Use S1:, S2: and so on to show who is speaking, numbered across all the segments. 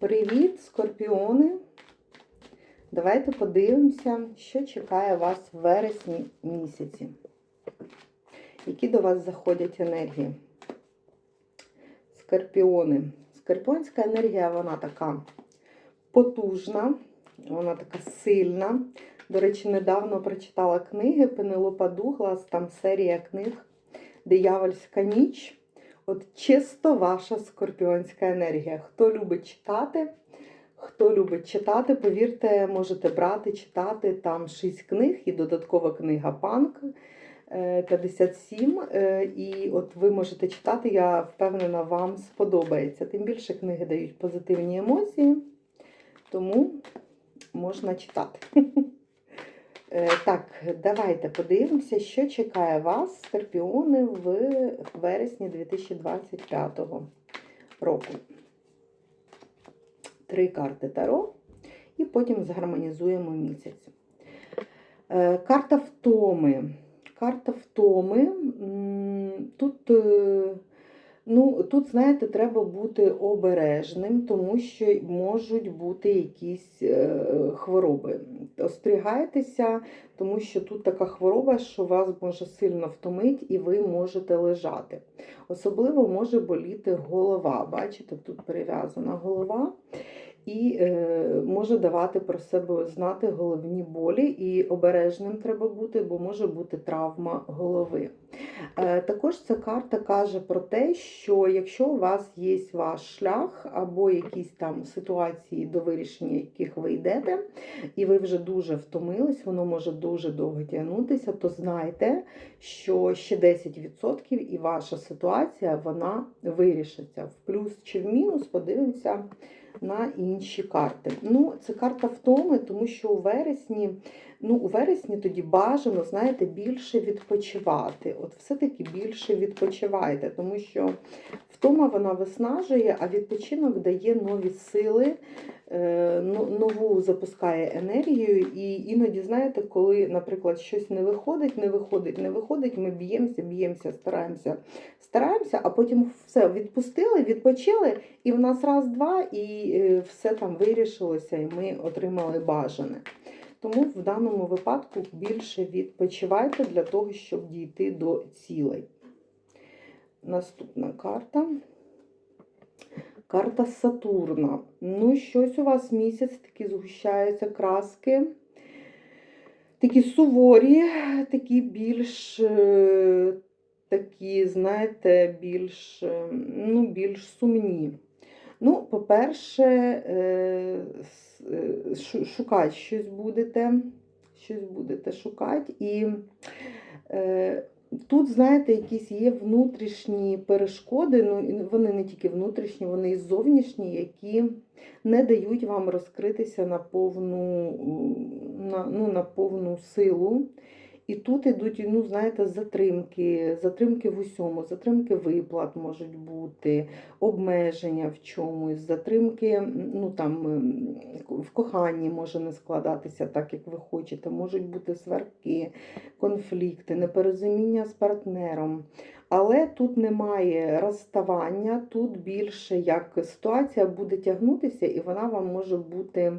S1: Привіт, скорпіони! Давайте подивимося, що чекає вас в вересні місяці. Які до вас заходять енергії? Скорпіони. Скорпіонська енергія, вона така потужна, вона така сильна. До речі, недавно прочитала книги Пенелопа Дуглас, там серія книг Диявольська ніч. От чисто ваша скорпіонська енергія. Хто любить читати, хто любить читати, повірте, можете брати, читати там 6 книг і додаткова книга Панк е, 57. е, І от ви можете читати, я впевнена, вам сподобається. Тим більше книги дають позитивні емоції, тому можна читати. Е, Так, давайте подивимося, що чекає вас, скорпіони, в вересні 2025 року. Три карти Таро, і потім згармонізуємо місяць. Е, Карта втоми. Карта втоми. Тут, е, ну, тут, знаєте, треба бути обережним, тому що можуть бути якісь е, хвороби. Остерігайтеся, тому що тут така хвороба, що вас може сильно втомити і ви можете лежати. Особливо може боліти голова. Бачите, тут перев'язана голова. І е, може давати про себе знати головні болі, і обережним треба бути, бо може бути травма голови. Е, також ця карта каже про те, що якщо у вас є ваш шлях або якісь там ситуації, до вирішення яких ви йдете, і ви вже дуже втомились, воно може дуже довго тягнутися, то знайте, що ще 10% і ваша ситуація вона вирішиться. В плюс чи в мінус, подивимося на інші карти. Ну, це карта втоми, тому що у вересні, ну, у вересні тоді бажано, знаєте, більше відпочивати. От все-таки більше відпочивайте, тому що втома вона виснажує, а відпочинок дає нові сили, е, ну, нову запускає енергію. І іноді, знаєте, коли, наприклад, щось не виходить, не виходить, не виходить, ми б'ємося, б'ємося, стараємося, стараємося, а потім все відпустили, відпочили, і в нас раз-два, і е, все там вирішилося, і ми отримали бажане. Тому в даному випадку більше відпочивайте для того, щоб дійти до цілей. Наступна карта. Карта Сатурна. Ну, щось у вас місяць такі згущаються краски. Такі суворі, такі більш, е, такі, знаєте, більш, е, ну, більш сумні. Ну, по-перше, е, е, шу- шукати щось будете, щось будете шукати. І е, тут, знаєте, якісь є внутрішні перешкоди, ну, вони не тільки внутрішні, вони і зовнішні, які не дають вам розкритися на повну, на, ну, на повну силу. І тут ідуть, ну, знаєте, затримки, затримки в усьому, затримки виплат можуть бути, обмеження в чомусь, затримки ну, там, в коханні може не складатися так, як ви хочете, можуть бути сварки, конфлікти, непорозуміння з партнером. Але тут немає розставання, тут більше як ситуація буде тягнутися, і вона вам може бути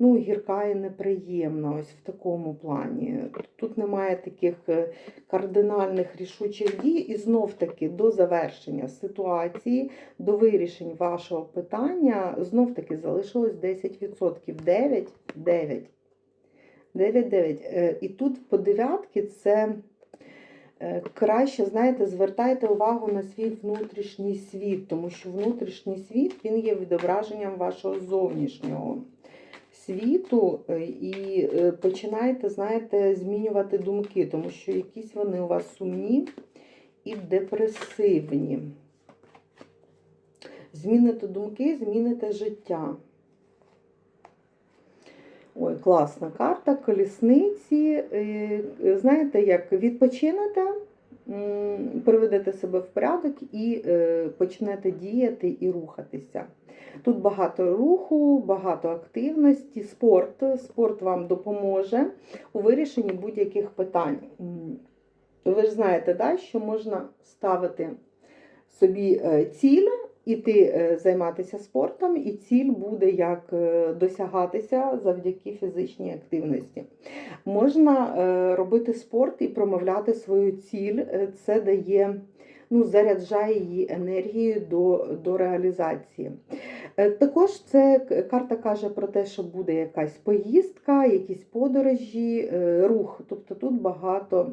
S1: ну, гірка і неприємна, ось в такому плані. Тут немає таких е, кардинальних рішучих дій, і знов таки до завершення ситуації, до вирішень вашого питання, знов таки залишилось 10%. 9, 9. 9, 9. Е, І тут по дев'ятки це е, краще, знаєте, звертайте увагу на свій внутрішній світ, тому що внутрішній світ він є відображенням вашого зовнішнього світу, е, і е, починайте, знаєте, змінювати думки, тому що якісь вони у вас сумні і депресивні. Зміните думки, зміните життя. Ой, класна карта, колісниці. Е, Знаєте, як відпочинете, приведете себе в порядок і почнете діяти і рухатися. Тут багато руху, багато активності, спорт. Спорт вам допоможе у вирішенні будь-яких питань. Ви ж знаєте, да, що можна ставити собі е, ціль іти е, займатися спортом, і ціль буде як е, досягатися завдяки фізичній активності. Можна робити спорт і промовляти свою ціль. Це дає, ну, заряджає її енергією до, до реалізації. Е, Також це карта каже про те, що буде якась поїздка, якісь подорожі, е, рух. Тобто тут багато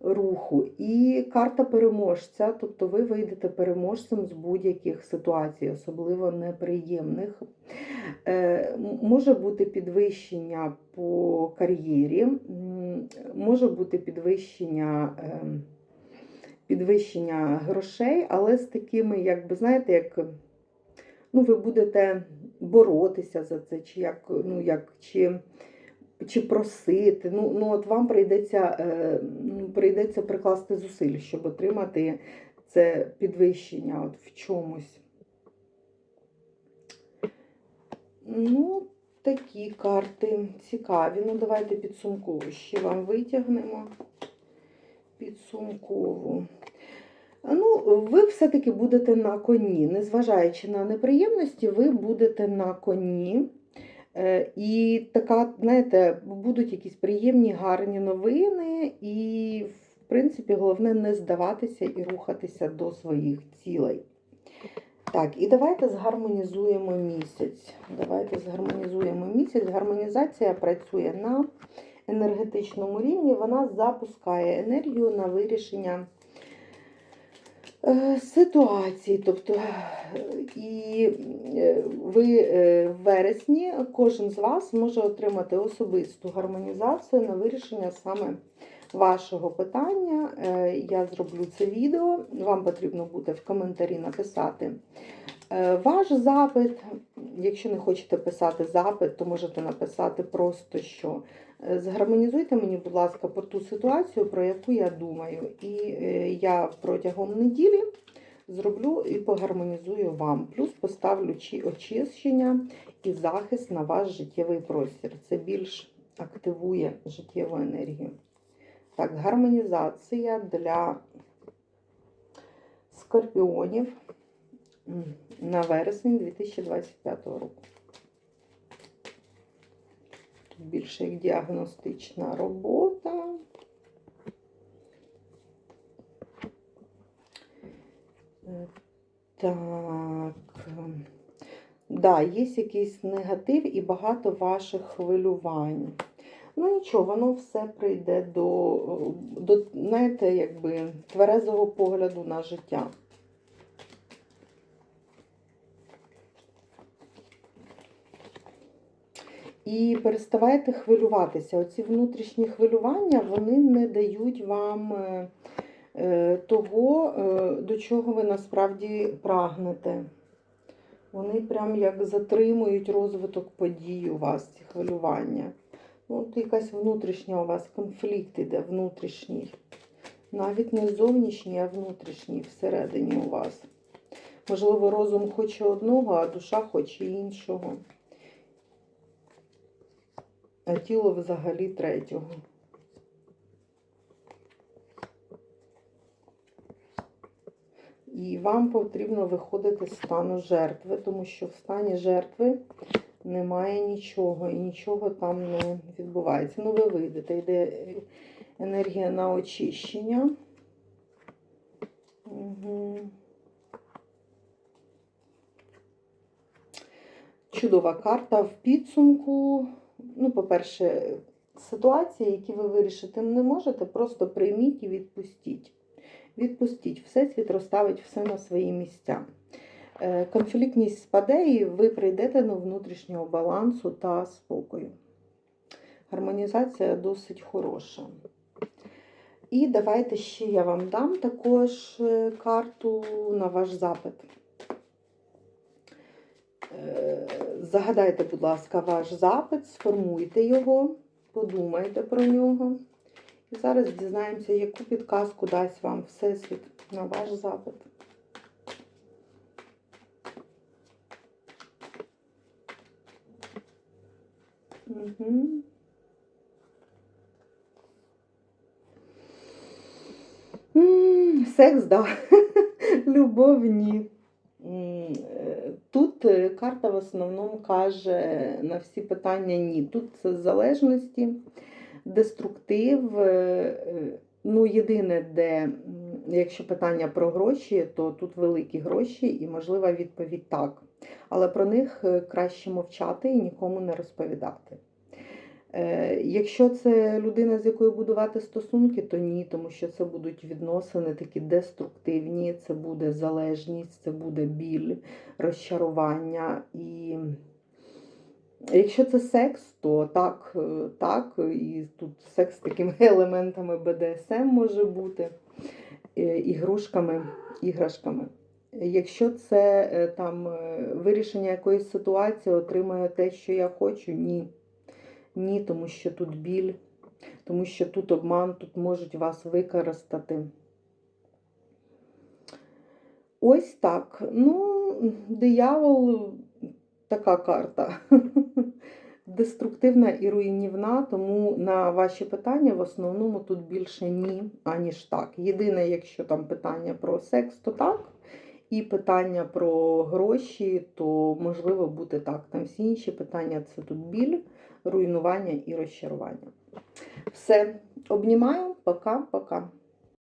S1: руху. І карта переможця, тобто ви вийдете переможцем з будь-яких ситуацій, особливо неприємних. Е, Може бути підвищення по кар'єрі, може бути підвищення. ем, Підвищення грошей, але з такими, якби знаєте, як ну, ви будете боротися за це, чи як, ну, як, чи, чи просити. Ну, ну, от вам прийдеться, е, ну, прийдеться прикласти зусиль, щоб отримати це підвищення от в чомусь. Ну, такі карти цікаві. Ну, давайте підсумково ще вам витягнемо. Підсумкову. Ну, ви все-таки будете на коні. Незважаючи на неприємності, ви будете на коні. Е, І така, знаєте, будуть якісь приємні, гарні новини, і, в принципі, головне не здаватися і рухатися до своїх цілей. Так, і давайте згармонізуємо місяць. Давайте згармонізуємо місяць. Гармонізація працює на енергетичному рівні, вона запускає енергію на вирішення ситуації. Тобто, е, і е, ви е, в вересні кожен з вас може отримати особисту гармонізацію на вирішення саме вашого питання. Е, Я зроблю це відео. Вам потрібно буде в коментарі написати е, ваш запит. Якщо не хочете писати запит, то можете написати просто, що е, згармонізуйте мені, будь ласка, про ту ситуацію, про яку я думаю. І е, я протягом неділі зроблю і погармонізую вам. Плюс поставлю чи очищення і захист на ваш життєвий простір. Це більш активує життєву енергію. Так, гармонізація для скорпіонів на вересень 2025 року. Більше як діагностична робота. Е, Так. ем, Да, є якийсь негатив і багато ваших хвилювань. Ну нічого, воно все прийде до, до знаєте, якби тверезого погляду на життя. І переставайте хвилюватися. Оці внутрішні хвилювання вони не дають вам е, е, того, е, до чого ви насправді прагнете. Вони прям як затримують розвиток подій у вас, ці хвилювання. Ну, От якась внутрішня у вас конфлікт іде внутрішній. Навіть не зовнішній, а внутрішній всередині у вас. Можливо, розум хоче одного, а душа хоче іншого. А тіло взагалі третього. І вам потрібно виходити з стану жертви, тому що в стані жертви немає нічого і нічого там не відбувається. Ну, ви вийдете, йде енергія на очищення. Угу. Чудова карта в підсумку. Ну, по-перше, ситуації, які ви вирішити не можете, просто прийміть і відпустіть. Відпустіть, Всесвіт розставить все на свої місця. Е, Конфліктність спаде, і ви прийдете до внутрішнього балансу та спокою. Гармонізація досить хороша. І давайте ще я вам дам також е, карту на ваш запит. Загадайте, будь ласка, ваш запит, сформуйте його, подумайте про нього. І зараз дізнаємося, яку підказку дасть вам Всесвіт на ваш запит. Угу. Секс, да. Любов ні. Тут е, карта в основному каже на всі питання ні. Тут це залежності, деструктив. е, е, Ну, єдине, де, якщо питання про гроші, то тут великі гроші і можлива відповідь так. Але про них краще мовчати і нікому не розповідати. Е, Якщо це людина, з якою будувати стосунки, то ні, тому що це будуть відносини такі деструктивні, це буде залежність, це буде біль, розчарування. І якщо це секс, то так, е, так, і тут секс з такими елементами БДСМ може бути, е, ігрушками, іграшками. Якщо це там вирішення якоїсь ситуації, отримаю те, що я хочу, ні. Ні, тому що тут біль, тому що тут обман, тут можуть вас використати. Ось так. Ну, диявол така карта. Деструктивна і руйнівна, тому на ваші питання в основному тут більше ні, аніж так. Єдине, якщо там питання про секс, то так. І питання про гроші, то можливо бути так. Там всі інші питання це тут біль, руйнування і розчарування. Все, обнімаю, пока-пока.